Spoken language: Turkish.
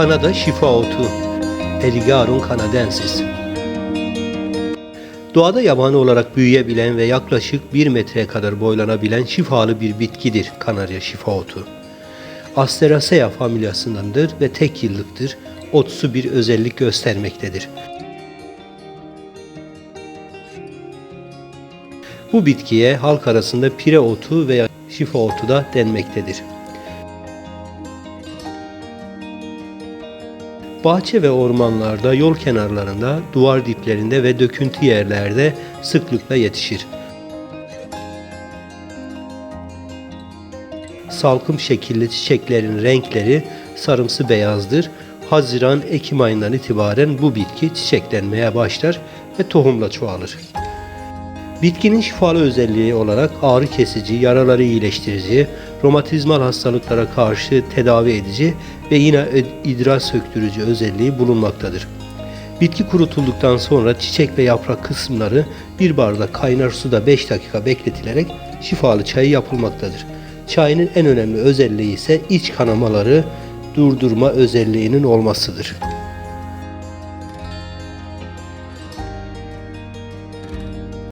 Kanada şifa otu. Eligarum canadensis. Doğada yabani olarak büyüyebilen ve yaklaşık 1 metreye kadar boylanabilen şifalı bir bitkidir Kanarya şifa otu. Asteraceae familyasındandır ve tek yıllıktır. Otsu bir özellik göstermektedir. Bu bitkiye halk arasında pire otu veya şifa otu da denmektedir. Bahçe ve ormanlarda, yol kenarlarında, duvar diplerinde ve döküntü yerlerde sıklıkla yetişir. Salkım şekilli çiçeklerin renkleri sarımsı beyazdır. Haziran-Ekim ayından itibaren bu bitki çiçeklenmeye başlar ve tohumla çoğalır. Bitkinin şifalı özelliği olarak ağrı kesici, yaraları iyileştirici, romatizmal hastalıklara karşı tedavi edici ve yine id- idrar söktürücü özelliği bulunmaktadır. Bitki kurutulduktan sonra çiçek ve yaprak kısımları bir bardak kaynar suda 5 dakika bekletilerek şifalı çayı yapılmaktadır. Çayın en önemli özelliği ise iç kanamaları durdurma özelliğinin olmasıdır.